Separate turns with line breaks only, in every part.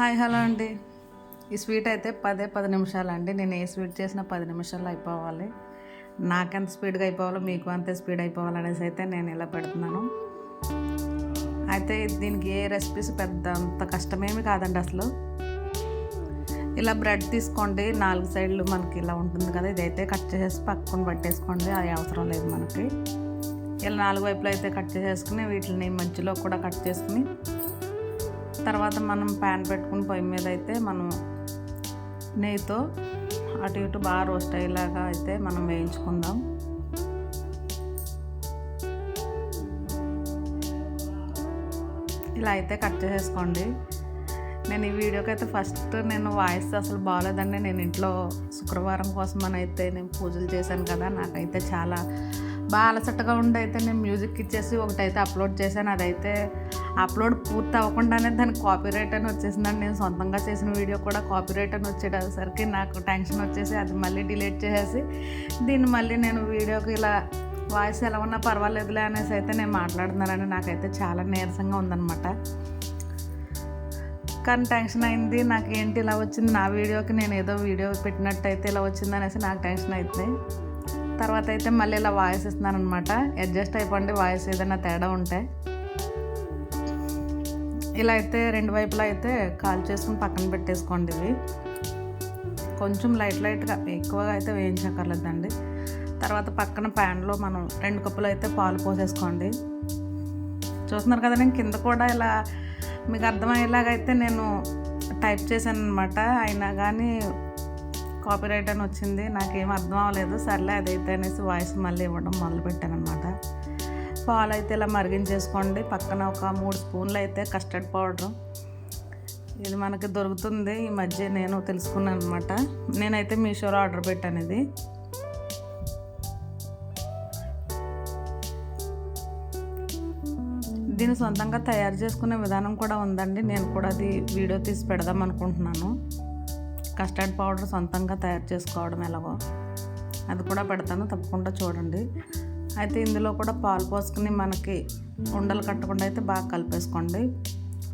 Hi hello అండి. ఈ sweet అయితే పదే పది నిమిషాలు అండి నేను ఏ స్వీట్ చేసినా పది నిమిషాల్లో అయిపోవాలి. నాకంత స్పీడ్గా అయిపోవాలో మీకు అంతే స్పీడ్ అయిపోవాలనేసి అయితే నేను ఇలా పెడుతున్నాను. అయితే దీనికి ఏ రెసిపీస్ పెద్ద అంత కష్టమేమి కాదండి అసలు. ఇలా బ్రెడ్ తీసుకోండి. నాలుగు సైడ్లు మనకి ఇలా ఉంటుంది కదా ఇదైతే కట్ చేసేసి పక్కన పట్టేసుకోండి. అది అవసరం లేదు మనకి. ఇలా నాలుగు వైపులు అయితే కట్ చేసేసుకుని వీటిని మధ్యలో కూడా కట్ చేసుకుని తర్వాత మనం ప్యాన్ పెట్టుకుని పొయ్యి మీద అయితే మనం నెయ్యితో అటు ఇటు బాగా రోస్ట్ అయ్యేలాగా అయితే మనం వేయించుకుందాం. ఇలా అయితే కట్ చేసేసుకోండి. నేను ఈ వీడియోకి అయితే ఫస్ట్ నేను వాయిస్ అసలు బాగాలేదండి. నేను ఇంట్లో శుక్రవారం కోసం అని అయితే నేను పూజలు చేశాను కదా. నాకైతే చాలా బాగా అలసటగా ఉండి అయితే నేను మ్యూజిక్ ఇచ్చేసి ఒకటైతే అప్లోడ్ చేశాను. అదైతే అప్లోడ్ పూర్తి అవ్వకుండానే దాని కాపీరైట్ అని వచ్చేసిందండి. నేను సొంతంగా చేసిన వీడియో కూడా కాపీ రైట్ అని వచ్చేటసరికి నాకు టెన్షన్ వచ్చేసి అది మళ్ళీ డిలీట్ చేసేసి దీన్ని మళ్ళీ నేను వీడియోకి ఇలా వాయిస్ ఎలా ఉన్నా పర్వాలేదులే అనేసి అయితే నేను మాట్లాడుతున్నానని నాకైతే చాలా నీరసంగా ఉందన్నమాట. కానీ టెన్షన్ అయింది. నాకు ఏంటి ఇలా వచ్చింది? నా వీడియోకి నేను ఏదో వీడియో పెట్టినట్టు అయితే ఇలా వచ్చింది అనేసి నాకు టెన్షన్ అవుతుంది తర్వాత అయితే మళ్ళీ ఇలా వాయిస్ ఇస్తున్నాను అనమాట అడ్జస్ట్ అయిపోండి వాయిస్ ఏదైనా తేడా ఉంటే. ఇలా అయితే రెండు వైపులా అయితే కాల్ చేసుకుని పక్కన పెట్టేసుకోండి ఇవి. కొంచెం లైట్ లైట్గా ఎక్కువగా అయితే వేయించక్కర్లేదండి. తర్వాత పక్కన ప్యాన్లో మనం రెండు కప్పులు అయితే పాలు పోసేసుకోండి. చూస్తున్నారు కదా నేను కింద కూడా ఇలా మీకు అర్థమయ్యేలాగైతే నేను టైప్ చేశాను అనమాట అయినా కానీ కాపీరైట్ అని వచ్చింది. నాకేం అర్థం అవ్వలేదు. సర్లే అదైతే అనేసి వాయిస్ మళ్ళీ ఇవ్వడం మొదలుపెట్టానమాట అనమాట పాలు అయితే ఇలా మరిగించేసుకోండి. పక్కన ఒక మూడు స్పూన్లు అయితే కస్టర్డ్ పౌడర్ ఇది మనకి దొరుకుతుంది. ఈ మధ్య నేను తెలుసుకున్నాను అనమాట నేనైతే మీషోలో ఆర్డర్ పెట్టాను ఇది. దీన్ని సొంతంగా తయారు చేసుకునే విధానం కూడా ఉందండి. నేను కూడా అది వీడియో తీసి పెడదాం అనుకుంటున్నాను. కస్టర్డ్ పౌడర్ సొంతంగా తయారు చేసుకోవడం ఎలాగో. అది కూడా పెడతాను తప్పకుండా చూడండి. అయితే ఇందులో కూడా పాలు పోసుకుని మనకి ఉండలు కట్టకుండా అయితే బాగా కలిపేసుకోండి.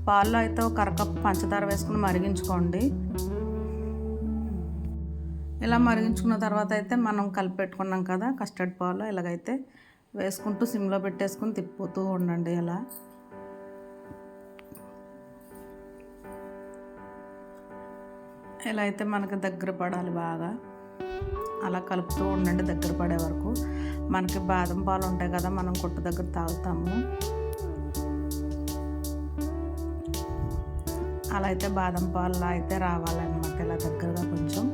పాల్లో అయితే ఒక అరకప్పు పంచదార వేసుకుని మరిగించుకోండి. ఇలా మరిగించుకున్న తర్వాత అయితే మనం కలిపెట్టుకున్నాం కదా కస్టర్డ్ పాలు ఇలాగైతే వేసుకుంటూ సిమ్లో పెట్టేసుకుని తిప్పుతూ ఉండండి ఇలా ఇలా అయితే మనకి దగ్గర పడాలి బాగా అలా కలుపుతూ ఉండండి దగ్గర పడే వరకు. మనకి బాదం పాలు ఉంటాయి కదా మనం కొట్టు దగ్గర తాగుతాము. అలా అయితే బాదం పాలు అయితే రావాలన్నమాట ఇలా దగ్గరగా కొంచెం.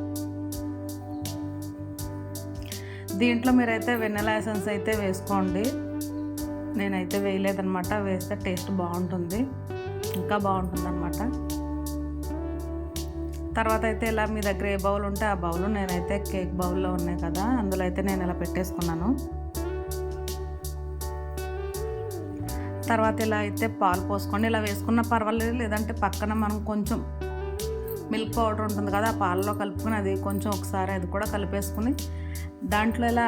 దీంట్లో మీరైతే వెన్నెలా ఎసెన్స్ అయితే వేసుకోండి. నేనైతే వేయలేదనమాట వేస్తే టేస్ట్ బాగుంటుంది. ఇంకా బాగుంటుంది అనమాట తర్వాత అయితే ఇలా మీ దగ్గర ఏ బౌల్ ఉంటే ఆ బౌల్ నేనైతే కేక్ బౌల్లో ఉన్నాయి కదా అందులో అయితే నేను ఇలా పెట్టేసుకున్నాను. తర్వాత ఇలా అయితే పాలు పోసుకోండి ఇలా వేసుకున్న పర్వాలేదు లేదంటే పక్కన మనం కొంచెం మిల్క్ పౌడర్ ఉంటుంది కదా ఆ పాలలో కలుపుకొని అది కొంచెం ఒకసారి అది కూడా కలిపేసుకుని దాంట్లో ఇలా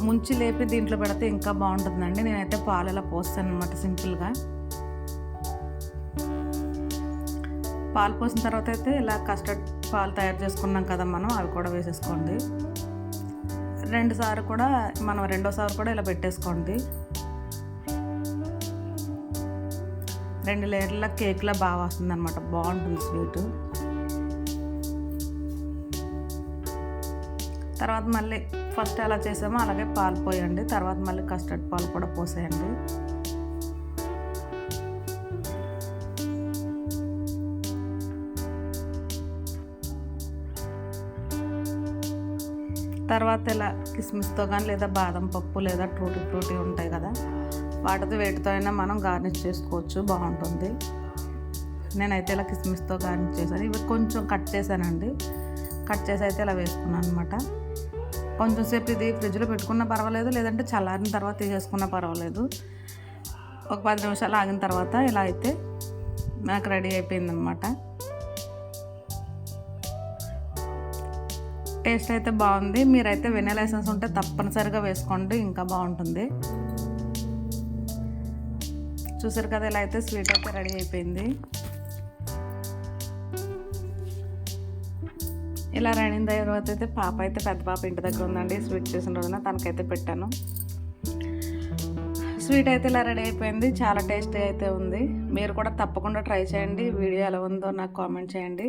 ముంచి లేపి దీంట్లో పెడితే ఇంకా బాగుంటుందండి. నేనైతే పాలు ఇలా పోస్తాను అనమాట సింపుల్గా. పాలు పోసిన తర్వాత అయితే ఇలా కస్టర్డ్ పాలు తయారు చేసుకున్నాం కదా మనం అవి కూడా వేసేసుకోండి. రెండుసార్లు కూడా మనం రెండోసారి కూడా ఇలా పెట్టేసుకోండి. రెండు లేయర్ల కేక్లా బాగా వస్తుంది అనమాట బాగుంటుంది స్వీటు. తర్వాత మళ్ళీ ఫస్ట్ ఎలా చేసామో అలాగే పాలు పోయండి. తర్వాత మళ్ళీ కస్టర్డ్ పాలు కూడా పోసేయండి. తర్వాత ఇలా కిస్మిస్తో కానీ లేదా బాదం పప్పు లేదా ట్రూటీ ఫ్రూటీ ఉంటాయి కదా వాటితో వేటితో అయినా మనం గార్నిష్ చేసుకోవచ్చు బాగుంటుంది. నేనైతే ఇలా కిస్మిస్తో గార్నిష్ చేశాను. ఇవి కొంచెం కట్ చేశానండి. కట్ చేసి అయితే ఇలా వేసుకున్నాను అనమాట కొంచెం సేపు ఇది ఫ్రిడ్జ్లో పెట్టుకున్నా పర్వాలేదు లేదంటే చల్లారిన తర్వాత తీసేసుకున్నా పర్వాలేదు. ఒక పది నిమిషాలు ఆగిన తర్వాత ఇలా అయితే నాకు రెడీ అయిపోయిందనమాట టేస్ట్ అయితే బాగుంది. మీరైతే వెనీలా ఎసెన్స్ ఉంటే తప్పనిసరిగా వేసుకోండి ఇంకా బాగుంటుంది. చూసారు కదా ఇలా అయితే స్వీట్ అయితే రెడీ అయిపోయింది. ఇలా రెడీ అయిన తర్వాత అయితే పాప అయితే పెద్ద పాప ఇంటి దగ్గర ఉందండి స్వీట్ చేసిన రోజున తనకైతే పెట్టాను. స్వీట్ అయితే ఇలా రెడీ అయిపోయింది చాలా టేస్టీ అయితే ఉంది. మీరు కూడా తప్పకుండా ట్రై చేయండి వీడియో ఎలా ఉందో నాకు కామెంట్ చేయండి.